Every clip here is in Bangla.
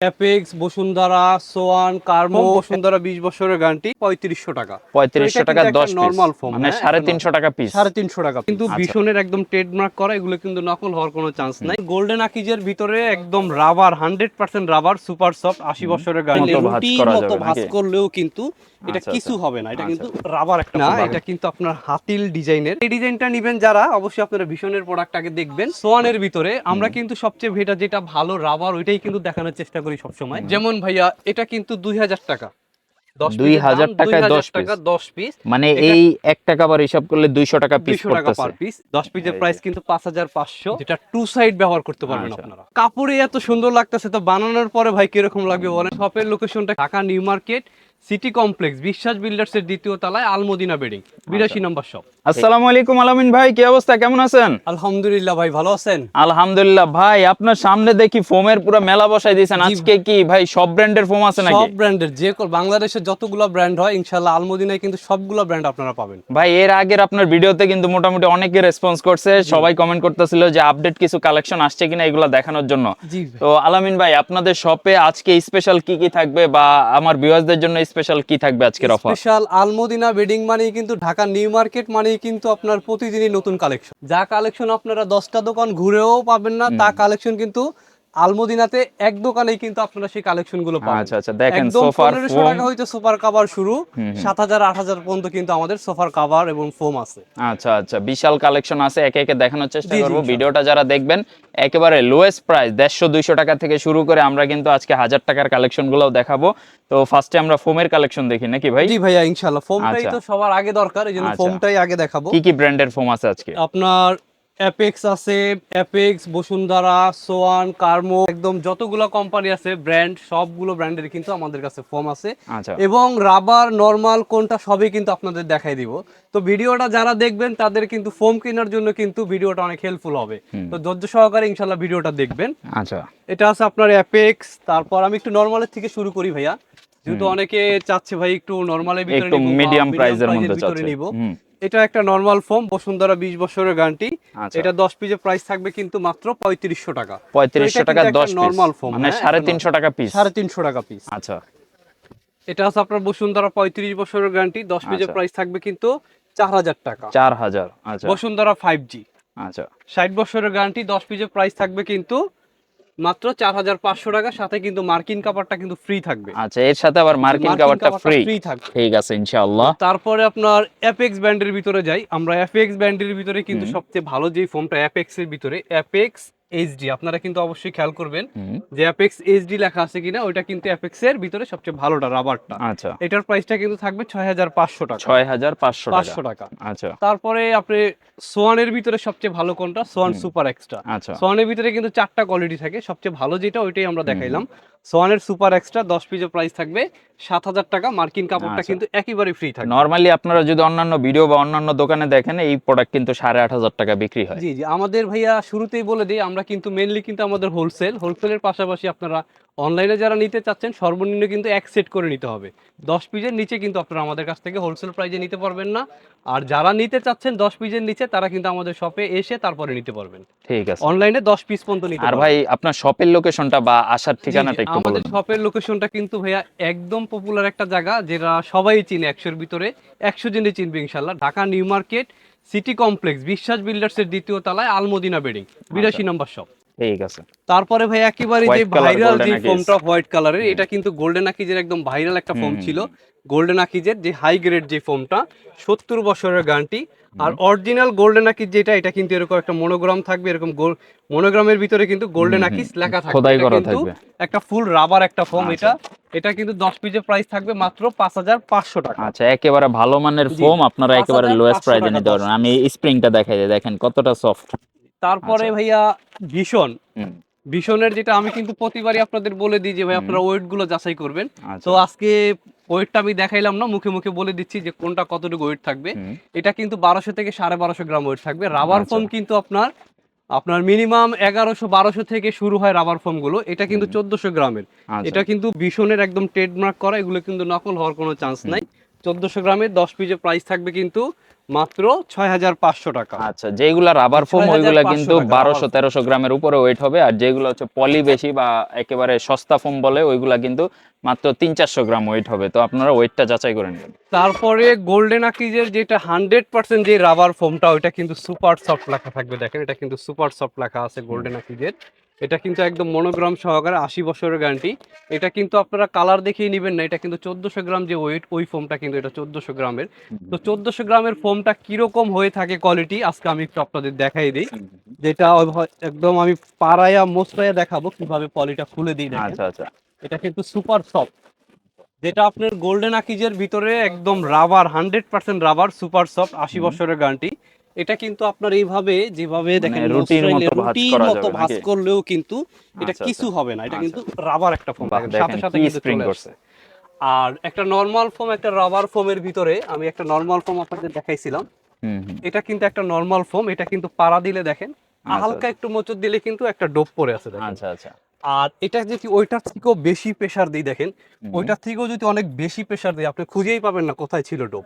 অ্যাপেক্স বসুন্ধরা সোয়ান কার্মো বসুন্ধরা বিশ বছরের গানটি পঁয়ত্রিশশো টাকা। পঁয়ত্রিশশো এটা টাকা মানে হ্যাঁ, সাড়ে একটা তিনশো টাকা পিস সাড়ে তিনশো টাকা। কিন্তু আচ্ছা। একদম ট্রেডমার্ক করা এগুলো কিন্তু নকল হওয়ার কোনো চান্স নাই। গোল্ডেন আকিজের ভিতরে একদম rubber hundred percent rubber super soft আশি বছরের গান করা মতো ভাঁজ করলেও কিন্তু এটা আচ্ছা, কিছু আচ্ছা। হবে না। এটা আচ্ছা। কিন্তু রাবার একটা না এটা কিন্তু আপনার হাতিল ডিজাইনের এই ডিজাইনটা নিবেন যারা অবশ্যই আপনারা ভীষণের প্রোডাক্ট আগে দেখবেন। সোয়ানের ভিতরে আমরা কিন্তু সবচেয়ে ভেটা যেটা ভালো রাবার ওইটাই কিন্তু দেখানোর চেষ্টা করি সবসময়। যেমন ভাইয়া এটা কিন্তু দুই হাজার টাকা। দুই হাজার টাকায় 2000 দশ টাকা দশ পিস মানে এই এক টাকা বার হিসাব করলে দুইশো টাকা পিস টাকা পার পিস দশ পিসের প্রাইস কিন্তু পাঁচ হাজার পাঁচশো। যেটা টু সাইড ব্যবহার করতে পারবেন আচ্ছা। আপনারা। কাপড়ে এত সুন্দর লাগতেছে তো বানানোর পরে ভাই কীরকম লাগবে বলেন? শপের লোকেশনটা Dhaka New Market. City Complex Biswas Builders এর দ্বিতীয় তলায় আলমদিনা বেডিং বিরাশি নম্বর শপ। আসসালামু আলাইকুম আলামিন ভাই কি অবস্থা? কেমন আছেন? আলহামদুলিল্লাহ ভাই ভালো আছেন? আলহামদুলিল্লাহ ভাই আপনার সামনে দেখি ফোমের পুরো মেলা বসাই দিয়েছেন। আজকে কি ভাই সব ব্র্যান্ডের ফোম আছে নাকি? সব ব্র্যান্ডের যে বাংলাদেশের যতগুলো ব্র্যান্ড হয় ইনশাল্লাহ আলমদিনায় কিন্তু সবগুলো ব্র্যান্ড আপনারা পাবেন। ভাই এর আগের আপনার ভিডিওতে কিন্তু মোটামুটি অনেকে রেসপন্স করছে। সবাই কমেন্ট করতেছিল যে আপডেট কিছু কালেকশন আসছে কিনা এগুলো দেখানোর জন্য। তো আলামিন ভাই আপনাদের শপে আজকে স্পেশাল কি কি থাকবে বা আমার ভিউয়ারদের জন্য স্পেশাল কি থাকবে আজকের অফার স্পেশাল আলমদিনা বেডিং মানেই কিন্তু ঢাকা নিউ মার্কেট মানেই কিন্তু আপনার প্রতিদিনই নতুন কালেকশন যা কালেকশন আপনারা দশটা দোকান ঘুরেও পাবেন না তা কালেকশন কিন্তু আলমদিনাতে এক দোকানেই কিন্তু আপনারা সেই কালেকশনগুলো পাবেন। আচ্ছা আচ্ছা দেখেন সোফার ফোম টাকা হইতে সোফার কাভার শুরু। পর্যন্ত কিন্তু আমাদের সোফার কাভার এবং ফোম আছে। আচ্ছা আচ্ছা বিশাল কালেকশন আছে একে একে দেখানোর চেষ্টা করব। ভিডিওটা যারা দেখবেন একেবারে লোয়েস্ট প্রাইস দেড়শো দুইশো টাকা থেকে শুরু করে আমরা কিন্তু আজকে হাজার টাকার কালেকশন গুলোও দেখাবো। তো ফার্স্টে আমরা ফোমের কালেকশন দেখি নাকি ভাই? জি ভাইয়া ইনশাল্লাহ। ফোমটাই আচ্ছা। তো সবার আগে দরকার এই জন্য আচ্ছা। ফোমটাই আগে দেখাবো। কি কি ব্র্যান্ডের ফোম আছে আজকে? আপনার অ্যাপেক্স আছে অ্যাপেক্স বসুন্ধরা সোয়ান কার্মো একদম যতগুলো কোম্পানি আছে ব্র্যান্ড সবগুলো ব্র্যান্ডের কিন্তু আমাদের কাছে ফোম আছে। আচ্ছা। এবং রাবার নর্মাল কোনটা সবই কিন্তু আপনাদের দেখাই দিব। তো ভিডিওটা যারা দেখবেন তাদের কিন্তু ফোম কেনার জন্য কিন্তু ভিডিওটা অনেক হেল্পফুল হবে। তো ধৈর্য সহকারে ইনশাল্লাহ ভিডিওটা দেখবেন। আচ্ছা। এটা আছে আপনার অ্যাপেক্স তারপর আমি একটু নর্মালের থেকে শুরু করি ভাইয়া। যেহেতু অনেকে চাচ্ছে ভাই একটু নর্মালের ভিতরে মিডিয়াম প্রাইসের মধ্যে নিব। এটা একটা নর্মাল ফোম বসুন্ধরা বিশ বছরের গ্যারান্টি আচ্ছা। এটা দশ পিসের প্রাইস থাকবে কিন্তু মাত্র পঁয়ত্রিশশো টাকা। পঁয়ত্রিশশো টাকা দশ নর্মাল ফোম মানে সাড়ে তিনশো টাকা পিস সাড়ে তিনশো টাকা পিস আচ্ছা। এটা হচ্ছে আপনার বসুন্ধরা পঁয়ত্রিশ বছরের গ্যারান্টি দশ পিসের আচ্ছা। প্রাইস থাকবে কিন্তু চার হাজার টাকা। চার হাজার আচ্ছা। বসুন্ধরা ফাইভ জি আচ্ছা। ষাট বছরের গ্যারান্টি দশ পিসের প্রাইস থাকবে কিন্তু মাত্র চার হাজার পাঁচশো টাকা সাথে কিন্তু মার্কিন কাপড়টা কিন্তু ফ্রি থাকবে। আচ্ছা এর সাথে আবার মার্কিন কাভারটা ফ্রি ফ্রি থাকবে। ঠিক আছে ইনশাআল্লাহ। তারপরে আপনার অ্যাপেক্স ব্যান্ডের ভিতরে যাই। আমরা অ্যাপেক্স ব্যান্ডের ভিতরে কিন্তু সবচেয়ে ভালো যে ফোনটা অ্যাপেক্স এর ভিতরে অ্যাপেক্স এইচডি আপনারা কিন্তু অবশ্যই খেয়াল করবেন যে অ্যাপেক্স এইচডি লেখা আছে কিনা ওইটা কিন্তু অ্যাপেক্স এর ভিতরে সবচেয়ে ভালোটা রাবারটা আচ্ছা। এটার প্রাইসটা কিন্তু থাকবে ছয় হাজার পাঁচশো টাকা। ছয় হাজার পাঁচশো টাকা। পাঁচশো টাকা। আচ্ছা। তারপরে আপনি সোয়ানের ভিতরে সবচেয়ে ভালো কোনটা? সোয়ান সুপার এক্সট্রা আচ্ছা। সোয়ানের ভিতরে কিন্তু চারটা কোয়ালিটি থাকে। সবচেয়ে ভালো যেটা ওইটাই আমরা দেখাইলাম। সোয়ানের সুপার এক্সট্রা দশ পিসের প্রাইস থাকবে। সাত হাজার টাকা মার্কিন কাপড়টা আচ্ছা। কিন্তু একেবারে ফ্রি থাকে নর্মালি আপনারা যদি অন্যান্য ভিডিও বা অন্যান্য দোকানে দেখেন এই প্রোডাক্ট কিন্তু সাড়ে আট হাজার টাকা বিক্রি হয়। জি জি। আমাদের ভাইয়া শুরুতেই বলে দিই আমরা কিন্তু মেনলি কিন্তু আমাদের হোলসেল হোলসেলের পাশাপাশি আপনারা অনলাইনে যারা নিতে চাচ্ছেন সর্বনিম্ন কিন্তু এক সেট করে নিতে হবে। দশ পিসের নিচে কিন্তু আপনারা আমাদের কাছ থেকে হোলসেল প্রাইজে নিতে পারবেন না। আর যারা নিতে চাচ্ছেন দশ পিসের নিচে তারা কিন্তু আমাদের শপে এসে তারপরে নিতে পারবেন। ঠিক আছে। অনলাইনে দশ পিস পর্যন্ত নিতে আর ভাই আপনার শপের লোকেশনটা বা আসার ঠিকানাটা একটু আমাদের শপের লোকেশনটা কিন্তু ভাইয়া একদম পপুলার একটা জায়গা যেটা সবাই চিনে একশোর ভিতরে। একশো জনই চিনবে ইনশাল্লাহ Dhaka New Market City Complex Biswas Builders এর দ্বিতীয় তলায় আলমদিনা বেডিং বিরাশি নম্বর শপ ঠিক আছে। তারপরে ভাই একেবারে যে ভাইরাল যে ফোমটা হোয়াইট কালারের এটা কিন্তু গোল্ডেন আকিজের একদম ভাইরাল একটা ফোম ছিল। গোল্ডেন আকিজের যে হাই গ্রেড যে ফোমটা সত্তর বছরের গ্যারান্টি আর অরিজিনাল গোল্ডেন আকিজ যেটা এটা কিন্তু এরকম একটা মনোগ্রাম থাকবে এরকম মনোগ্রামের ভিতরে কিন্তু গোল্ডেন আকিজ লেখা থাকবে। কিন্তু একটা ফুল রাবার একটা ফোম আচ্ছা। এটা। এটা কিন্তু দশ পিসের প্রাইস থাকবে মাত্র পাঁচ হাজার পাঁচশো টাকা। আচ্ছা একেবারে ভালো মানের ফোম আপনারা একেবারে লোয়েস্ট প্রাইসে নিতে পারবেন। আমি স্প্রিংটা দেখাই দিই দেখেন কতটা সফট তারপরে আচ্ছা। ভাইয়া ভীষণ। ভীষণের যেটা আমি কিন্তু প্রতিবারই আপনাদের বলে দিই যে ভাই আপনারা ওয়েটগুলো যাচাই করবেন। আচ্ছা। তো আজকে ওয়েটটা আমি দেখাইলাম না মুখে মুখে বলে দিচ্ছি যে কোনটা কতটুকু ওয়েট থাকবে। এটা কিন্তু বারোশো থেকে সাড়ে বারোশো গ্রাম ওয়েট থাকবে। রাবার আচ্ছা। ফোম কিন্তু আপনার আপনার মিনিমাম এগারোশো বারোশো থেকে শুরু হয় রাবার ফোমগুলো এটা কিন্তু চোদ্দশো গ্রামের। এটা কিন্তু ভীষণের একদম ট্রেডমার্ক করা এগুলো কিন্তু নকল হওয়ার কোনো চান্স নাই। চোদ্দশো গ্রামের দশ পিসের প্রাইস থাকবে কিন্তু মাত্র ছয় হাজার পাঁচশো টাকা। আচ্ছা যেগুলা রাবার ফোম 6500 ওইগুলা কিন্তু বারোশো তেরোশো গ্রামের উপরে ওয়েট হবে আর যেগুলো হচ্ছে পলি বেশি বা একেবারে সস্তা ফোম বলে ওইগুলা কিন্তু মাত্র তিন চারশো গ্রাম ওয়েট হবে। তো আপনারা ওয়েটটা যাচাই করে নেবেন। তারপরে গোল্ডেন আকিজের যেটা হান্ড্রেড পার্সেন্ট যে রাবার ফোমটা ওইটা কিন্তু সুপার সফট লেখা থাকবে। দেখেন এটা কিন্তু সুপার সফট লেখা আছে গোল্ডেন আকিজের এটা কিন্তু একদম মনোগ্রাম সহকারে আশি বছরের গ্যারান্টি এটা কিন্তু আপনারা কালার দেখিয়ে নেবেন না এটা কিন্তু চোদ্দশো গ্রাম যে ওয়েট ওই ফোমটা কিন্তু এটা চোদ্দশো গ্রামের। তো চোদ্দশো গ্রামের ফোমটা কীরকম হয়ে থাকে কোয়ালিটি আজকে আমি একটু আপনাদের দেখাই দিই। যেটা একদম আমি পাড়ায়া মোস্তায়া দেখাবো কীভাবে পলিটা খুলে দিই দেখেন। আচ্ছা আচ্ছা। এটা কিন্তু সুপার সফট যেটা আপনার গোল্ডেন আকিজের ভিতরে একদম rubber hundred percent rubber super soft আশি বছরের গ্যারান্টি এটা কিন্তু আপনার এইভাবে যেভাবে দেখেন মানে routine মতো ভাঁজ রুটিন করা মতো ভাঁজ করলেও কিন্তু এটা আচ্ছা, কিছু হবে না। এটা আচ্ছা। কিন্তু রাবার একটা ফোম সাথে সাথে স্প্রিং করছে। আর একটা নর্মাল ফোম একটা রাবার ফোমের ভিতরে আমি একটা নর্মাল ফোম আপনাদের দেখাইছিলাম। এটা কিন্তু একটা নর্মাল ফোম এটা কিন্তু পাড়া দিলে দেখেন আচ্ছা, হালকা একটু মোচড় দিলে কিন্তু একটা ডোপ পড়ে আছে দেখেন। আচ্ছা আচ্ছা। আর এটা যদি ওইটার থেকেও বেশি প্রেসার দিই দেখেন। ওইটার থেকেও যদি অনেক বেশি প্রেসার দিই আপনি খুঁজেই পাবেন না কোথায় ছিল ডোপ।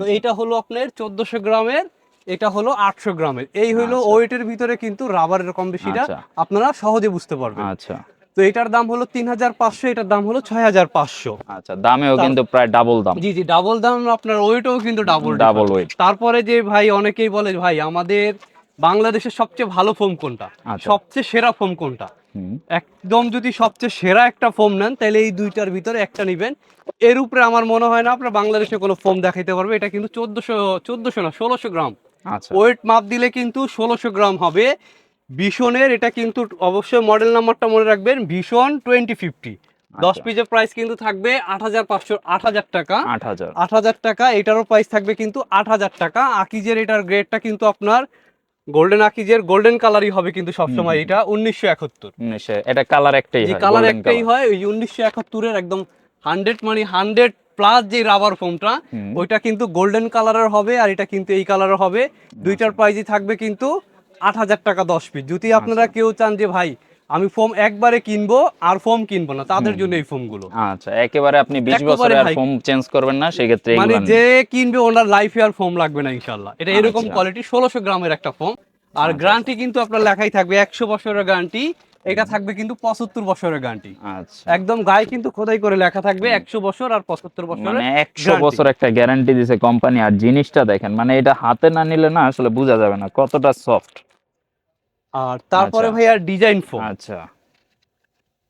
তো এইটা হলো আপনার চোদ্দশো গ্রামের এটা হলো আটশো গ্রামের। এই হলো আচ্ছা। ওয়েটের ভিতরে কিন্তু রাবারের কম বেশিটা আচ্ছা। আপনারা সহজে বুঝতে পারবেন। আচ্ছা। তো এটার দাম হলো তিন হাজার পাঁচশো এটার দাম হলো ছয় হাজার পাঁচশো। আচ্ছা দামেও কিন্তু প্রায় ডাবল দাম। জি জি ডাবল দাম আপনার ওয়েটও কিন্তু ডাবল ডাবল ওয়েট তারপরে যে ভাই অনেকেই বলে ভাই আমাদের বাংলাদেশের সবচেয়ে ভালো ফোম কোনটা? আচ্ছা। সবচেয়ে সেরা ফোম কোনটা? একদম যদি সবচেয়ে সেরা একটা ফোম নেন তাহলে এই দুইটার ভিতরে একটা নেবেন। এর উপরে আমার মনে হয় না আপনার বাংলাদেশে কোনো ফোম দেখাইতে পারবে। এটা কিন্তু চোদ্দশো চোদ্দশো না ষোলোশো গ্রাম। ওয়েট মাপ দিলে কিন্তু ষোলোশো গ্রাম হবে। ভীষণের এটা কিন্তু অবশ্যই মডেল নাম্বারটা মনে রাখবেন ভীষণ টোয়েন্টি ফিফটি দশ আচ্ছা। পিসের প্রাইস কিন্তু থাকবে আট হাজার পাঁচশো আট হাজার টাকা। আট হাজার। আট হাজার টাকা এটারও প্রাইস থাকবে কিন্তু আট হাজার টাকা। আকিজের এটার গ্রেডটা কিন্তু আপনার গোল্ডেন আকিজের গোল্ডেন কালারই হবে কিন্তু সবসময় এটা উনিশশো একাত্তর। এটা কালার একটাই কালার একটাই হয় ওই উনিশশো একাত্তরের একদম হান্ড্রেড মানে হান্ড্রেড প্লাস যে রাবার ফোমটা ওইটা কিন্তু গোল্ডেন কালারের হবে আর এটা কিন্তু এই কালারের হবে। দুইটার প্রাইসই থাকবে কিন্তু আট হাজার টাকা দশ পিস যদি আপনারা আচ্ছা। কেউ চান যে ভাই আমি ফোম একবারে কিনবো আর ফোম কিনবো না তাদের জন্য এই ফোমগুলো আচ্ছা একেবারে আপনি বিশ একেবারে বছরে আর ফোম চেঞ্জ করবেন না সেক্ষেত্রে মানে যে কিনবে ওনার লাইফে আর ফোম লাগবে না ইনশাল্লাহ এটা এরকম আচ্ছা। কোয়ালিটি ষোলোশো গ্রামের একটা ফোম আর আচ্ছা। গ্যারান্টি কিন্তু আপনার লেখাই থাকবে একশো বছরের গ্যারান্টি এটা থাকবে কিন্তু পঁচাত্তর বছরের গ্যারান্টি আচ্ছা। একদম গায়ে কিন্তু খোদাই করে লেখা থাকবে একশো বছর আর পঁচাত্তর বছরের মানে একশো বছর একটা গ্যারান্টি দিছে কোম্পানি আর জিনিসটা দেখেন মানে এটা হাতে না নিলে না আসলে বোঝা যাবে না কতটা সফট আর তারপরে আচ্ছা। ভাই আর ডিজাইন ফোম আচ্ছা।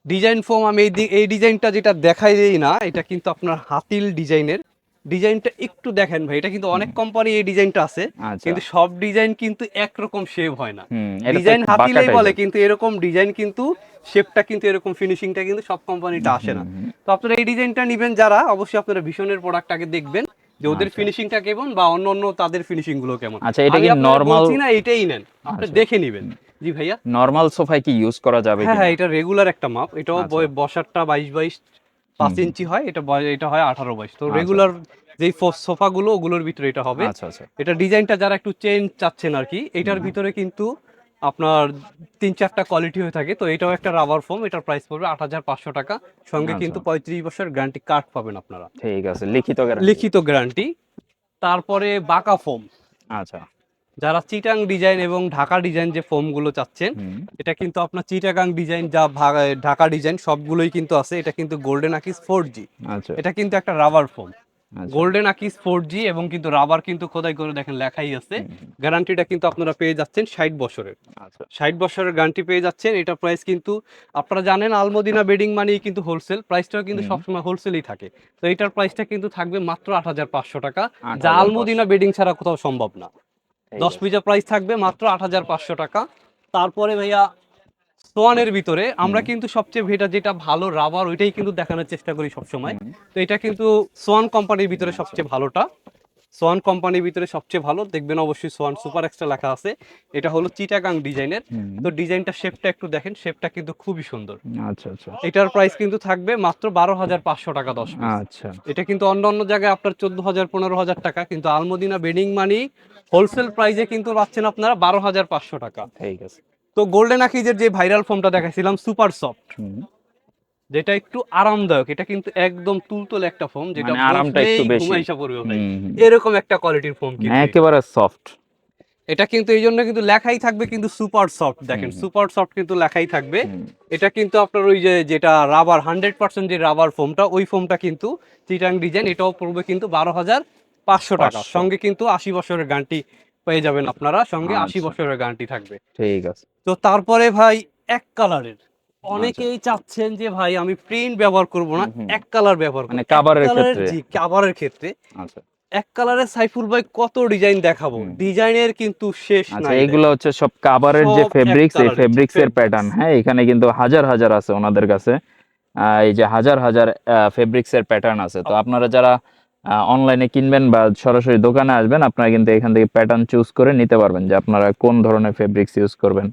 ডিজাইন ফোম আমি এই এই ডিজাইনটা যেটা দেখাই দেই না এটা কিন্তু আপনার হাতিল ডিজাইনের ডিজাইনটা একটু দেখেন ভাই এটা কিন্তু অনেক কোম্পানি এই ডিজাইনটা আছে আচ্ছা। কিন্তু সব ডিজাইন কিন্তু একরকম শেপ হয় না। ডিজাইন হাতিলেই বলে কিন্তু এরকম ডিজাইন কিন্তু শেপটা কিন্তু এরকম ফিনিশিংটা কিন্তু সব কোম্পানিটা আসে না। তো আপনারা এই ডিজাইনটা নেবেন যারা অবশ্যই আপনারা ভীষণের প্রোডাক্টটাকে দেখবেন যে ওদের আচ্ছা। ফিনিশিংটা কেমন বা অন্য অন্য তাদের ফিনিশিংগুলো কেমন। আচ্ছা এটা কি নরমাল না এটাই নেন। আপনি আচ্ছা। দেখে নেবেন। জি ভাইয়া? নরমাল সোফায় কি ইউজ করা যাবে হ্যাঁ হ্যাঁ এটা রেগুলার একটা মাপ এটাও আচ্ছা। বসারটা বাইশ বাইশ পাঁচ ইঞ্চি হয় এটা এটা হয় আঠারো বাইশ তো আচ্ছা। রেগুলার যেই সোফাগুলো ওগুলোর ভিতরে এটা হবে। আচ্ছা আচ্ছা। এটা ডিজাইনটা যারা একটু চেঞ্জ চাচ্ছেন আর কি এটার ভিতরে কিন্তু আপনার তিন চারটা কোয়ালিটি হয়ে থাকে। তো এটাও একটা রাবার ফোম এটার প্রাইস পড়বে আট হাজার পাঁচশো টাকা। সঙ্গে আচ্ছা। কিন্তু পঁয়ত্রিশ বছর গ্যারান্টি কার্ড পাবেন আপনারা। ঠিক আছে লিখিত লিখিত গ্যারান্টি তারপরে বাঁকা ফোম আচ্ছা। যারা চিটাং ডিজাইন এবং ঢাকা ডিজাইন যে ফোমগুলো চাচ্ছেন এটা কিন্তু আপনার চিটাগাং ডিজাইন যা ঢাকা ডিজাইন সবগুলোই কিন্তু আছে। এটা কিন্তু গোল্ডেন আকিস ফোর জি এটা কিন্তু একটা rubber foam. Golden Akij four G এবং কিন্তু রাবার কিন্তু খোদাই করে দেখেন লেখাই আছে। গ্যারান্টিটা কিন্তু আপনারা পেয়ে যাচ্ছেন ষাট বছরের। আচ্ছা। ষাট বছরের গ্যারান্টি পেয়ে যাচ্ছেন। এটা প্রাইস কিন্তু আপনারা জানেন আলমদিনা বেডিং মানেই কিন্তু হোলসেল প্রাইসটাও কিন্তু। সবসময় হোলসেলই থাকে। তো এটার প্রাইসটা কিন্তু থাকবে মাত্র আট হাজার পাঁচশো টাকা। যা আলমদিনা বেডিং ছাড়া কোথাও সম্ভব না। দশ। পিজা প্রাইস থাকবে মাত্র আট হাজার পাঁচশো টাকা। তারপরে ভাইয়া সোয়ানের ভিতরে আমরা কিন্তু সবচেয়ে ভেটা যেটা ভালো রাবার ওইটাই কিন্তু দেখানোর চেষ্টা করি সবসময়। তো এটা কিন্তু সোয়ান কোম্পানির ভিতরে সবচেয়ে ভালোটা। সোয়ান কোম্পানির ভিতরে সবচেয়ে ভালো। দেখবেন অবশ্যই সোয়ান সুপার এক্সট্রা লেখা আছে। এটা হলো চিটাগাং ডিজাইনের। তো ডিজাইনটা শেপটা একটু দেখেন শেপটা কিন্তু খুবই সুন্দর। আচ্ছা আচ্ছা। এটার প্রাইস কিন্তু থাকবে মাত্র বারো হাজার পাঁচশো টাকা দশ আচ্ছা। এটা কিন্তু অন্য অন্য জায়গায় আপনার চোদ্দ হাজার পনেরো হাজার টাকা কিন্তু আলমদিনা বেডিং মানি হোলসেল প্রাইসে কিন্তু পাচ্ছেন আপনারা বারো হাজার পাঁচশো টাকা। ঠিক আছে। তো গোল্ডেন আকিজের যে ভাইরাল ফোমটা দেখাইছিলাম সুপার সফট যেটা একটু আরামদায়ক এটা কিন্তু একদম তুলতুলে একটা ফোম যেটা মানে আরামটা একটু বেশি। ঘুমাইসা পড়বে। এরকম একটা কোয়ালিটির ফোম কিন্তু একেবারে সফট এটা কিন্তু এই জন্য কিন্তু লেখাই থাকবে কিন্তু সুপার সফট দেখেন সুপার সফট কিন্তু লেখাই থাকবে। এটা কিন্তু আপনার ওই যে যেটা রাবার হান্ড্রেড পার্সেন্ট যে রাবার ফোমটা ওই ফোমটা কিন্তু চিটাং ডিজাইন এটাও পড়বে কিন্তু বারো হাজার পাঁচশো টাকা। সঙ্গে কিন্তু আশি বছরের গানটি পেয়ে যাবেন আপনারা সঙ্গে আশি আচ্ছা। বছরের গানটি থাকবে। ঠিক আছে। তো তারপরে ভাই এক কালারের অনেকেই চাচ্ছেন যে ভাই আমি প্রিন্ট ব্যবহার করব না। এক কালার ব্যবহার মানে কাভারের ক্ষেত্রে। জি কাভারের ক্ষেত্রে। আচ্ছা। এক কালারের সাইফুল ভাই কত ডিজাইন দেখাবো? ডিজাইনের কিন্তু শেষ নাই। আচ্ছা এগুলো হচ্ছে সব কাভারের যে ফেব্রিক্স এই ফেব্রিক্স এর প্যাটার্ন হ্যাঁ? এখানে কিন্তু হাজার হাজার আছে ওনাদের কাছে। এই যে হাজার হাজার ফেব্রিক্স এর প্যাটার্ন আছে। তো আপনারা যারা অনলাইনে কিনবেন বা সরাসরি দোকানে আসবেন আপনারা কিন্তু এখান থেকে প্যাটার্ন চুজ করে নিতে পারবেন যে আপনারা কোন ধরনের ফেব্রিক্স ইউজ করবেন।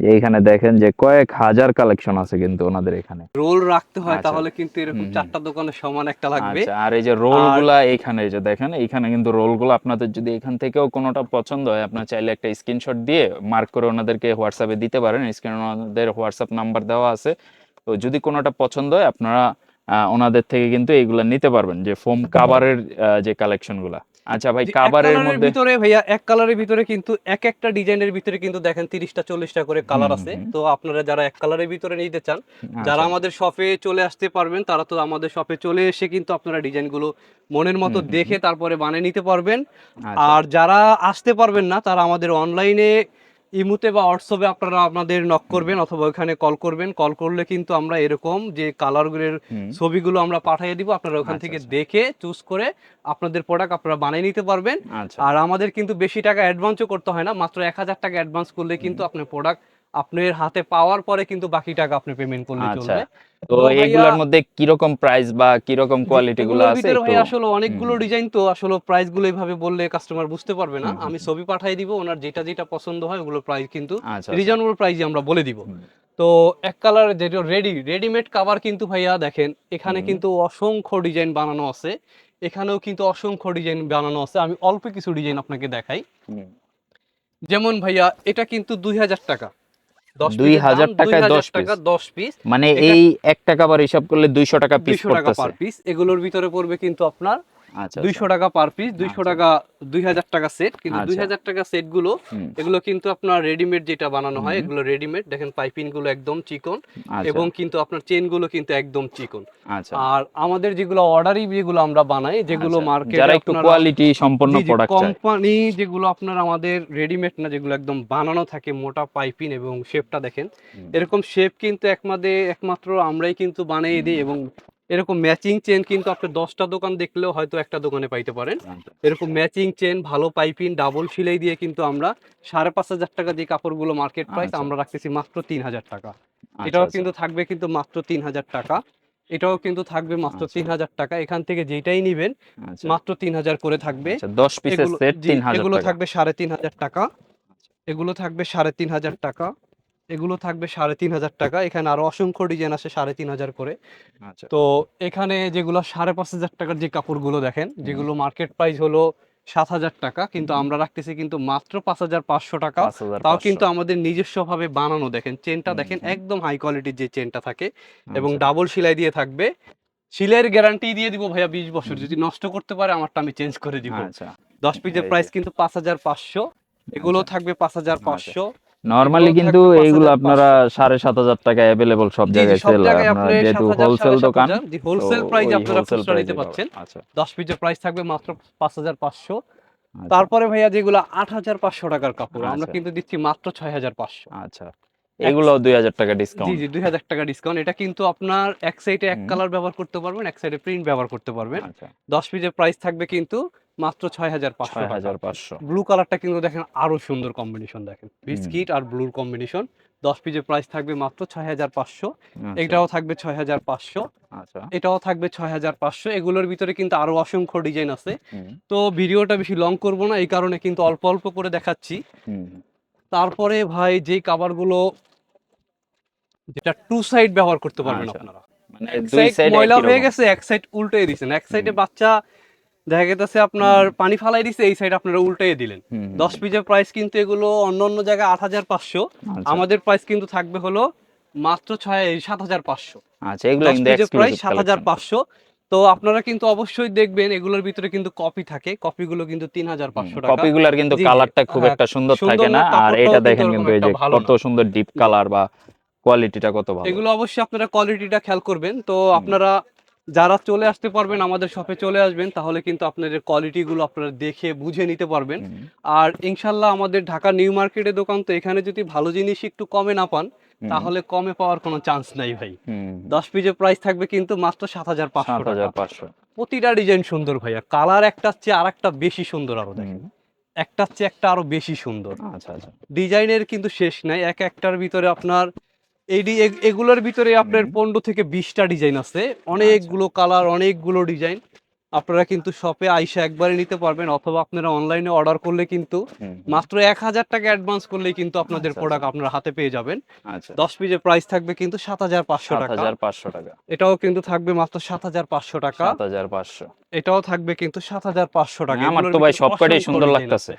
এইখানে দেখেন যে কয়েক হাজার কালেকশন আছে কিন্তু ওনাদের এখানে। রোল রাখতে হয় আচ্ছা। তাহলে কিন্তু এরকম। চারটা দোকানে সমান একটা লাগবে। আচ্ছা আর এই যে রোলগুলা এইখানে এই যে দেখেন এইখানে কিন্তু রোলগুলো আপনাদের যদি এখান থেকেও কোনোটা পছন্দ হয় আপনার চাইলে একটা স্ক্রিনশট দিয়ে মার্ক করে ওনাদেরকে হোয়াটসঅ্যাপে দিতে পারেন। স্ক্রিনে ওনাদের হোয়াটসঅ্যাপ নাম্বার দেওয়া আছে। তো যদি কোনোটা পছন্দ হয় আপনারা আহ, ওনাদের থেকে কিন্তু এইগুলা নিতে পারবেন যে ফোম কাভারের যে কালেকশনগুলা। আচ্ছা ভাই কাভারের মধ্যে ভিতরে ভাইয়া এক কালারের ভিতরে কিন্তু এক একটা ডিজাইনের ভিতরে কিন্তু দেখেন তিরিশটা চল্লিশটা করে কালার আছে। তো আপনারা যারা এক কালারের ভিতরে নিতে চান যারা আচ্ছা, আমাদের শপে চলে আসতে পারবেন তারা তো আমাদের শপে চলে এসে কিন্তু আপনারা ডিজাইনগুলো মনের মতো দেখে তারপরে বানিয়ে নিতে পারবেন। আচ্ছা, আর যারা আসতে পারবেন না তারা আমাদের অনলাইনে ইমুতে বা হোয়াটসঅ্যাপে আপনারা আপনাদের নক করবেন অথবা ওখানে কল করবেন। কল করলে কিন্তু আমরা এরকম যে কালারগুলোর ছবিগুলো আমরা পাঠিয়ে দিব আপনারা ওখান আচ্ছা, থেকে আচ্ছা। দেখে চুজ করে আপনাদের প্রোডাক্ট আপনারা বানিয়ে নিতে পারবেন। আচ্ছা। আর আমাদের কিন্তু বেশি টাকা অ্যাডভান্সও করতে হয় না মাত্র এক হাজার টাকা অ্যাডভান্স করলে কিন্তু আপনার প্রোডাক্ট আপনার হাতে পাওয়ার পরে কিন্তু বাকি টাকা আপনি পেমেন্ট করলে আচ্ছা। চলবে। তো তো এইগুলোর মধ্যে কীরকম প্রাইস বা কীরকম কোয়ালিটি গুলো আছে ভাই আসলে অনেকগুলো ডিজাইন তো আসলে প্রাইসগুলো এইভাবে বললে কাস্টমার বুঝতে পারবে না। আমি ছবি পাঠিয়ে দিব ওনার যেটা যেটা পছন্দ হয় ওগুলো প্রাইস কিন্তু আচ্ছা আচ্ছা। রিজনেবল প্রাইসে আমরা বলে দিব। তো এক কালার যেটা রেডি রেডিমেড কাভার কিন্তু ভাইয়া দেখেন এখানে কিন্তু অসংখ্য ডিজাইন বানানো আছে। এখানেও কিন্তু অসংখ্য ডিজাইন বানানো আছে। আমি অল্প কিছু ডিজাইন আপনাকে দেখাই। যেমন ভাইয়া এটা কিন্তু দুই হাজার টাকা। দশ 2000 পিসের দাম টাকায় 2000 দশ টাকা দশ পিস মানে এই এক টাকা বার হিসাব করলে দুইশো টাকা দুইশো টাকা পার পিস এগুলোর ভিতরে পড়বে কিন্তু আপনার দুইশো টাকা পার পিস দুইশো আচ্ছা। টাকা দুই হাজার টাকা সেট কিন্তু আচ্ছা। দুই হাজার টাকা সেটগুলো এগুলো কিন্তু আপনার রেডিমেড যেটা বানানো হয়। এগুলো রেডিমেড দেখেন পাইপিংগুলো একদম চিকন আচ্ছা, এবং কিন্তু আপনার চেনগুলো কিন্তু একদম চিকন আচ্ছা আর আমাদের যেগুলো অর্ডারই যেগুলো আমরা বানাই যেগুলো আচ্ছা। মার্কেটে যারা একটু কোয়ালিটি সম্পন্ন প্রোডাক্ট কোম্পানি যেগুলো আপনার আমাদের রেডিমেড না যেগুলো একদম বানানো থাকে মোটা পাইপিং এবং শেপটা দেখেন এরকম শেপ কিন্তু একমাত্র একমাত্র আমরাই কিন্তু বানিয়ে দিই এবং এরকম ম্যাচিং চেন কিন্তু আপনি দশটা দোকান দেখলেও হয়তো একটা দোকানে পাইতে পারেন। আচ্ছা, এরকম ম্যাচিং চেন ভালো পাইপিং ডাবল সিলাই দিয়ে কিন্তু আমরা সাড়ে পাঁচ হাজার টাকা দিয়ে কাপড়গুলো মার্কেট প্রাইস আচ্ছা। আমরা রাখতেছি মাত্র তিন হাজার টাকা। আচ্ছা, এটাও আচ্ছা। কিন্তু থাকবে কিন্তু মাত্র তিন হাজার টাকা। এটাও কিন্তু থাকবে মাত্র আচ্ছা। তিন হাজার টাকা। এখান থেকে যেটাই নিবেন আচ্ছা, মাত্র তিন হাজার করে থাকবে। আচ্ছা, দশ পিসের সেট এগুলো থাকবে সাড়ে তিন হাজার টাকা। এগুলো থাকবে সাড়ে তিন হাজার টাকা। এগুলো থাকবে সাড়ে তিন হাজার টাকা। এখানে আরও অসংখ্য ডিজাইন আছে সাড়ে তিন হাজার করে। আচ্ছা। তো এখানে যেগুলো সাড়ে পাঁচ হাজার টাকার যে কাপড়গুলো দেখেন যেগুলো মার্কেট প্রাইস হলো সাত হাজার টাকা কিন্তু আমরা রাখতেছি কিন্তু মাত্র পাঁচ হাজার পাঁচশো টাকা। তাও কিন্তু আমাদের নিজস্ব ভাবে বানানো দেখেন চেনটা দেখেন একদম হাই কোয়ালিটির যে চেনটা থাকে এবং আচ্ছা, ডাবল সেলাই দিয়ে থাকবে। সিলাইয়ের গ্যারান্টি দিয়ে দিব ভাইয়া বিশ বছর যদি নষ্ট করতে পারে আমারটা আমি চেঞ্জ করে দিব। আচ্ছা। দশ পিসের প্রাইস কিন্তু পাঁচ হাজার পাঁচশো এগুলো। থাকবে পাঁচ হাজার পাঁচশো। নরমালি কিন্তু এইগুলো আপনারা সাড়ে সাত হাজার টাকা অ্যাভেলেবল সব জায়গায় সেল যেহেতু হোলসেল দোকান হোলসেল প্রাইস আপনারা খুচরা নিতে পাচ্ছেন আচ্ছা। দশ পিসের প্রাইস থাকবে মাত্র পাঁচ হাজার পাঁচশো। আচ্ছা, তারপরে ভাইয়া যেগুলো আট হাজার পাঁচশো টাকার কাপড় আমরা আচ্ছা। কিন্তু দিচ্ছি মাত্র ছয় হাজার পাঁচশো। আচ্ছা। এগুলো দুই হাজার টাকা ডিসকাউন্ট জি দুই হাজার টাকা ডিসকাউন্ট এটা কিন্তু আপনার এক সাইডে এক কালার ব্যবহার করতে পারবেন এক সাইডে প্রিন্ট ব্যবহার করতে পারবেন। দশ পিসের প্রাইস থাকবে কিন্তু মাত্র ছয় হাজার পাঁচশো হাজার পাঁচশো। ব্লু কালারটা কিন্তু দেখেন আরও সুন্দর কম্বিনেশন দেখেন। বিস্কিট আর ব্লুর কম্বিনেশন দশ পিসের প্রাইস থাকবে মাত্র ছয় হাজার পাঁচশো এটাও থাকবে ছয় হাজার পাঁচশো। আচ্ছা। এটাও থাকবে ছয় হাজার পাঁচশো। এগুলোর ভিতরে কিন্তু আরও অসংখ্য ডিজাইন আছে। তো ভিডিওটা বেশি লং করব না এই কারণে কিন্তু অল্প অল্প করে দেখাচ্ছি। তারপরে ভাই যেই কাভারগুলো যেটা টু সাইড ব্যবহার করতে পারবেন আচ্ছা। আপনারা। মানে ময়লা হয়ে গেছে এক সাইড উল্টে দিছেন এক সাইডে বাচ্চা দেখা গেছে আপনার পানি ফালাই দিছে এই সাইড আপনারা উল্টে দিলেন। দশ পিসের প্রাইস কিন্তু এগুলো অন্য অন্য জায়গায় আট হাজার পাঁচশো। আচ্ছা। আমাদের প্রাইস কিন্তু থাকবে হলো মাত্র ছয় সাত হাজার পাঁচশো। আচ্ছা এগুলো প্রাইস সাত হাজার পাঁচশো। তো আপনারা কিন্তু অবশ্যই দেখবেন এগুলোর ভিতরে কিন্তু কপি থাকে। কপিগুলো কিন্তু তিন হাজার পাঁচশো টাকা। কপিগুলার কিন্তু কালারটা খুব হ্যাঁ, একটা সুন্দর সুন্দর থাকে না। আর এটা দেখেন কিন্তু এই যে কত সুন্দর ডিপ কালার বা কোয়ালিটিটা কত ভালো। এগুলো অবশ্যই আপনারা কোয়ালিটিটা খেয়াল করবেন। তো আপনারা যারা চলে আসতে পারবেন আমাদের শপে চলে আসবেন তাহলে কিন্তু আপনাদের কোয়ালিটি গুলো আপনারা দেখে বুঝে নিতে পারবেন। আর ইনশাল্লাহ আমাদের ঢাকা নিউ মার্কেটের দোকান তো এখানে যদি ভালো জিনিস একটু কমে না পান তাহলে কমে পাওয়ার কোনো চান্স নাই ভাই। দশ পিসের প্রাইস থাকবে কিন্তু মাত্র সাত হাজার পাঁচশো হাজার টাকা পাঁচশো। প্রতিটা ডিজাইন সুন্দর ভাইয়া। কালার একটা চেয়ে আর একটা বেশি সুন্দর আরও দেখেন। হুম, একটা চেয়ে একটা আরও বেশি সুন্দর। আচ্ছা আচ্ছা। ডিজাইনের কিন্তু শেষ নাই। এক একটার ভিতরে আপনার এই এগুলোর ভিতরে আপনার পনেরো থেকে বিশটা ডিজাইন আছে। অনেকগুলো কালার অনেকগুলো ডিজাইন। আপনারা কিন্তু শপে আইসা একবারে নিতে পারবেন অথবা আপনারা অনলাইনে অর্ডার করলে কিন্তু মাত্র এক হাজার টাকা অ্যাডভান্স করলেই কিন্তু আপনাদের আচ্ছা, প্রোডাক্ট আপনারা হাতে পেয়ে যাবেন। আচ্ছা। দশ পিসের প্রাইস থাকবে কিন্তু সাত হাজার পাঁচশো টাকা। পাঁচশো টাকা। এটাও কিন্তু থাকবে মাত্র সাত হাজার পাঁচশো টাকা। সাত হাজার পাঁচশো। এটাও থাকবে কিন্তু সাত হাজার পাঁচশো টাকা। আমার এগুলোর তো ভাই সবকটাই সুন্দর লাগতেছে।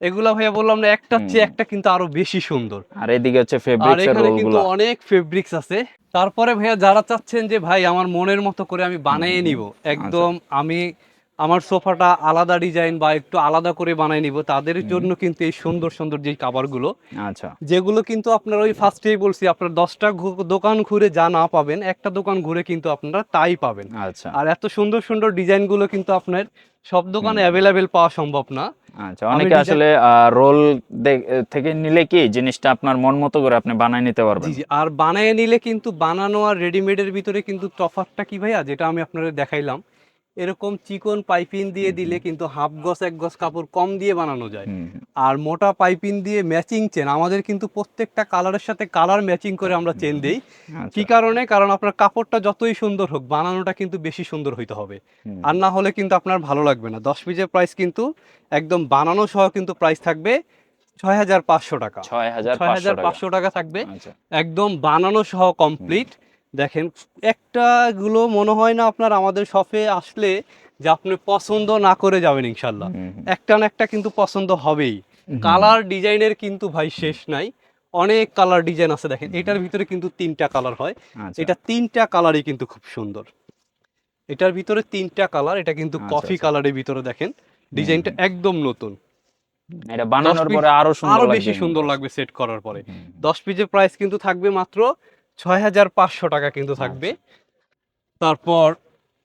এগুলা ভাইয়া বললাম না একটা চেয়ে একটা কিন্তু আরও বেশি সুন্দর। আর এদিকে হচ্ছে আর ফেব্রিক্স এর এখানে কিন্তু অনেক ফেব্রিক্স আছে। তারপরে ভাইয়া যারা চাচ্ছেন যে ভাই আমার মনের মতো করে আমি বানিয়ে নিব একদম আমি আমার সোফাটা আলাদা ডিজাইন বা একটু আলাদা করে বানিয়ে নিব তাদের জন্য কিন্তু এই সুন্দর সুন্দর যে কাভারগুলো আচ্ছা। যেগুলো কিন্তু আপনার ওই ফার্স্টেই বলছি আপনার দশটা দোকান ঘুরে যা না পাবেন একটা দোকান ঘুরে কিন্তু আপনারা তাই পাবেন। আচ্ছা। আর এত সুন্দর সুন্দর ডিজাইনগুলো কিন্তু আপনার সব দোকানে। অ্যাভেলেবেল পাওয়া সম্ভব না। আচ্ছা অনেকে আসলে রোল থেকে নিলে কি জিনিসটা আপনার মন মতো করে আপনি বানায় নিতে পারবেন? জি আর বানায় নিলে কিন্তু বানানো আর রেডিমেডের ভিতরে কিন্তু তফাৎটা কি ভাইয়া? যেটা আমি আপনাদের দেখাইলাম। এরকম চিকন পাইপিং দিয়ে দিলে কিন্তু হাফ গজ এক গজ কাপড় কম দিয়ে বানানো যায়। আর মোটা পাইপিং দিয়ে ম্যাচিং চেন আমাদের কিন্তু প্রত্যেকটা কালারের সাথে কালার ম্যাচিং করে আমরা চেন দেই। আচ্ছা, কি কারণে? কারণ আপনার কাপড়টা যতই সুন্দর হোক বানানোটা কিন্তু বেশি সুন্দর হইতে হবে। আর না হলে কিন্তু আপনার ভালো লাগবে না। দশ পিসের প্রাইস কিন্তু একদম বানানো সহ কিন্তু প্রাইস থাকবে ছয় হাজার পাঁচশো টাকা। ছয় হাজার পাঁচশো পাঁচশো টাকা থাকবে। আচ্ছা। একদম বানানো সহ কমপ্লিট দেখেন একটা গুলো মনে হয় না আপনার আমাদের শপে আসলে যে আপনি পছন্দ না করে যাবেন ইনশাল্লাহ। একটা না একটা কিন্তু পছন্দ হবেই। কালার ডিজাইনের কিন্তু ভাই শেষ নাই। অনেক কালার ডিজাইন আছে দেখেন এটার ভিতরে কিন্তু তিনটা কালার হয়। আচ্ছা, এটা তিনটা কালারই কিন্তু খুব সুন্দর। এটার ভিতরে তিনটা কালার এটা কিন্তু আচ্ছা, কফি আচ্ছা। কালারের ভিতরে দেখেন ডিজাইনটা একদম নতুন। এটা বানানোর পরে আরও সুন্দর আরও বেশি সুন্দর লাগবে সেট করার পরে। হুম, হুম, দশ পিসের প্রাইস কিন্তু থাকবে মাত্র ছয় হাজার পাঁচশো টাকা কিন্তু থাকবে। তারপর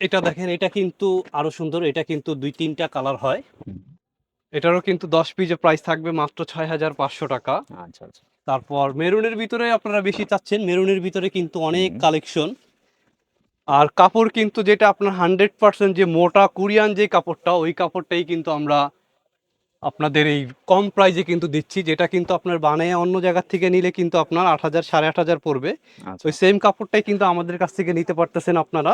এটা দেখেন এটা কিন্তু আরও সুন্দর এটা কিন্তু দুই তিনটা কালার হয়। এটারও কিন্তু দশ পিসের প্রাইস থাকবে মাত্র ছয় হাজার পাঁচশো টাকা। আচ্ছা আচ্ছা। তারপর মেরুনের ভিতরে আপনারা বেশি চাচ্ছেন মেরুনের ভিতরে কিন্তু অনেক কালেকশন। আর কাপড় কিন্তু যেটা আপনার হান্ড্রেড পার্সেন্ট যে মোটা কোরিয়ান যে কাপড়টা ওই কাপড়টাই কিন্তু আমরা আপনাদের এই কম প্রাইজে কিন্তু দিচ্ছি যেটা কিন্তু আপনার বানিয়ে অন্য জায়গা থেকে নিলে কিন্তু আপনার আট হাজার সাড়ে আট হাজার পড়বে। আচ্ছা। ওই সেম কাপড়টাই কিন্তু আমাদের কাছ থেকে নিতে পারতেছেন আপনারা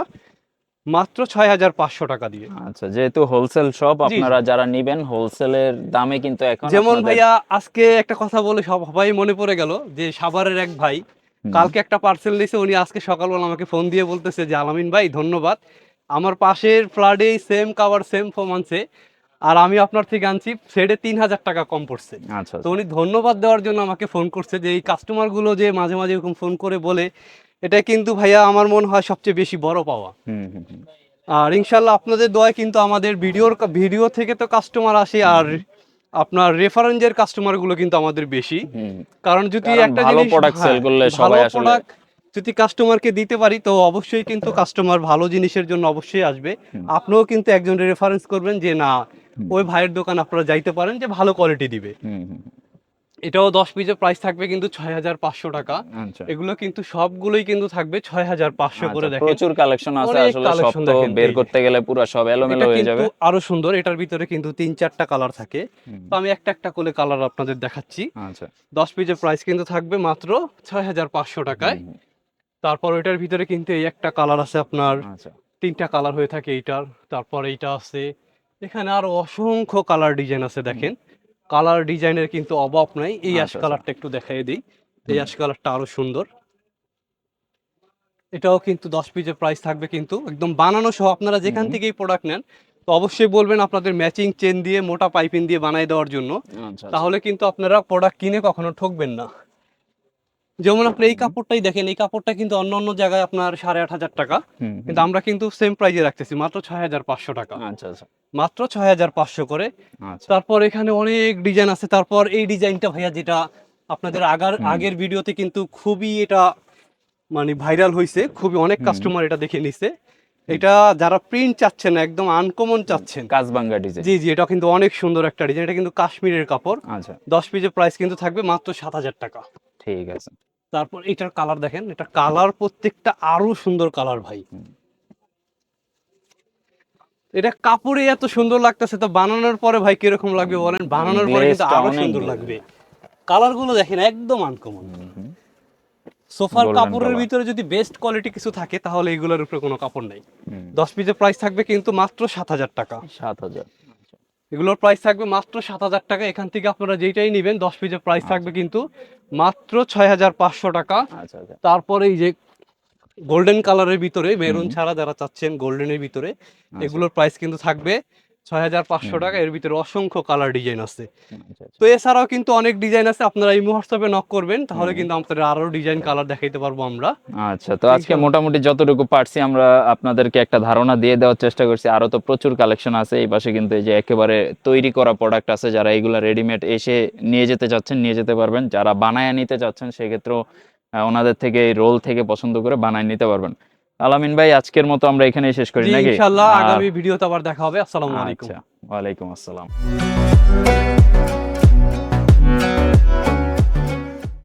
মাত্র ছয় হাজার পাঁচশো টাকা দিয়ে। আচ্ছা যেহেতু হোলসেল শপ আপনারা যারা নিবেন হোলসেলের দামে কিন্তু এখন যেমন ভাইয়া আজকে একটা কথা বলে সবাই মনে পড়ে গেল যে সাভারের এক ভাই কালকে একটা পার্সেল দিয়েছে উনি আজকে সকালবেলা আমাকে ফোন দিয়ে বলতেছে যে আলামিন ভাই ধন্যবাদ। আমার পাশের ফ্লাডে সেম কাভার সেম ফোম আনছে। আর আমি আপনার থেকে আনছি সেটে তিন হাজার টাকা কম পড়ছে। আচ্ছা তো উনি ধন্যবাদ দেওয়ার জন্য আমাকে ফোন করছে যে এই কাস্টমারগুলো যে মাঝে মাঝে এরকম ফোন করে বলে এটা কিন্তু ভাইয়া আমার মনে হয় সবচেয়ে বেশি বড় পাওয়া। আর ইনশাল্লাহ আপনাদের দোয়ায় কিন্তু আমাদের ভিডিওর ভিডিও থেকে তো কাস্টমার আসে আর আপনার রেফারেন্সের কাস্টমারগুলো কিন্তু আমাদের বেশি। কারণ যদি একটা ভালো জিনিস product sell হ্যাঁ, করলে সবাই আসলে- যদি কাস্টমারকে দিতে পারি তো অবশ্যই কিন্তু কাস্টমার ভালো জিনিসের জন্য অবশ্যই আসবে। আপনিও কিন্তু একজন রেফারেন্স করবেন যে না ওই ভাইয়ের দোকান আপনারা যাইতে পারেন যে ভালো কোয়ালিটি দিবে। এটাও দশ পিসের প্রাইস থাকবে কিন্তু ছয় হাজার পাঁচশো টাকা। আচ্ছা। এগুলো কিন্তু সবগুলোই কিন্তু থাকবে ছয় হাজার পাঁচশো করে আচ্ছা, দেখেন। প্রচুর কালেকশন আছে আসলে সব তো বের করতে গেলে পুরো সব এলোমেলো হয়ে যাবে। আরও সুন্দর এটার ভিতরে কিন্তু তিন চারটা কালার থাকে। তো আমি একটা একটা করে কালার আপনাদের দেখাচ্ছি। আচ্ছা। দশ পিসের প্রাইস কিন্তু থাকবে মাত্র ছয় হাজার পাঁচশো টাকায়। তারপর ওইটার ভিতরে কিন্তু এই একটা কালার আছে আপনার আচ্ছা। তিনটা কালার হয়ে থাকে এইটার। তারপর এইটা আছে। এখানে আরও অসংখ্য কালার ডিজাইন আছে দেখেন। কালার ডিজাইনের কিন্তু অভাব নাই। এই অ্যাশ আচ্ছা, আচ্ছা। কালারটা একটু দেখাই দিই। এই। অ্যাশ কালারটা আরও সুন্দর। এটাও কিন্তু দশ পিসের প্রাইস থাকবে কিন্তু। একদম বানানো সহ আপনারা যেখান হুম। থেকেই প্রোডাক্ট নেন তো অবশ্যই বলবেন আপনাদের ম্যাচিং চেন দিয়ে মোটা পাইপিং দিয়ে বানাই দেওয়ার জন্য। আচ্ছা তাহলে কিন্তু আপনারা প্রোডাক্ট কিনে কখনো ঠকবেন না। যেমন আপনি এই কাপড়টাই দেখেন এই কাপড়টা কিন্তু অন্য অন্য জায়গায় আপনার সাড়ে আট হাজার টাকা। কিন্তু আমরা কিন্তু সেম প্রাইজে রাখতেছি মাত্র ছয় হাজার পাঁচশো টাকা। আচ্ছা আচ্ছা। মাত্র ছয় হাজার পাঁচশো করে। আচ্ছা। তারপর এখানে অনেক ডিজাইন আছে তারপর এই ডিজাইনটা ভাইয়া যেটা আপনাদের আগার আগের ভিডিওতে কিন্তু খুবই এটা মানে ভাইরাল হয়েছে খুবই অনেক কাস্টমার এটা দেখে নিছে। এটা যারা প্রিন্ট চাচ্ছেন একদম আনকমন চাচ্ছেন। কাজবাঙ্গা ডিজাইন জি জি এটা কিন্তু অনেক সুন্দর একটা ডিজাইন এটা কিন্তু কাশ্মীরের কাপড়। আচ্ছা। দশ পিসের প্রাইস কিন্তু থাকবে মাত্র সাত হাজার টাকা। ঠিক আছে। তারপর এটার কালার দেখেন এটা কালার প্রত্যেকটা আরও সুন্দর কালার ভাই। এটা কাপড়ে এত সুন্দর লাগতেছে তো বানানোর পরে ভাই কীরকম লাগবে বলেন? বানানোর পরে কিন্তু আরও সুন্দর লাগবে। কালারগুলো দেখেন একদম আনকমন। সোফার কাপড়ের ভিতরে যদি বেস্ট কোয়ালিটি কিছু থাকে তাহলে এগুলোর উপরে কোনো কাপড় নেই। দশ পিসের প্রাইস থাকবে কিন্তু মাত্র সাত হাজার টাকা। সাত হাজার। এগুলোর প্রাইস থাকবে মাত্র সাত হাজার টাকা। এখান থেকে আপনারা যেটাই নেবেন দশ পিসের প্রাইস থাকবে কিন্তু মাত্র ছয় হাজার পাঁচশো টাকা। আচ্ছা আচ্ছা। তারপরে এই যে গোল্ডেন কালারের ভিতরে মেরুন ছাড়া যারা চাচ্ছেন গোল্ডেনের ভিতরে আচ্ছা, এগুলোর প্রাইস কিন্তু থাকবে ছয় হাজার পাঁচশো টাকা এর ভিতরে অসংখ্য কালার ডিজাইন আছে। আচ্ছা, আচ্ছা। তো এছাড়াও কিন্তু অনেক ডিজাইন আছে আপনারা এই হোয়াটসঅ্যাপে নক করবেন তাহলে কিন্তু আপনাদের আরও ডিজাইন কালার দেখাইতে পারব আমরা। আচ্ছা তো আজকে মোটামুটি যতটুকু পারছি আমরা আপনাদেরকে একটা ধারণা দিয়ে দেওয়ার চেষ্টা করছি। আরও তো প্রচুর কালেকশন আছে এই পাশে কিন্তু এই যে একেবারে তৈরি করা প্রোডাক্ট আছে যারা এগুলা রেডিমেড এসে নিয়ে যেতে চাচ্ছেন নিয়ে যেতে পারবেন। যারা বানায় নিতে চাচ্ছেন সেক্ষেত্রেও ওনাদের থেকে এই রোল থেকে পছন্দ করে বানায় নিতে পারবেন। আলামিন ভাই আজকের মতো আমরা এখানেই শেষ করি নাকি? ইনশাআল্লাহ আগামী ভিডিওতে আবার দেখা হবে। আসসালামু আলাইকুম। আচ্ছা ওয়ালাইকুম আসসালাম।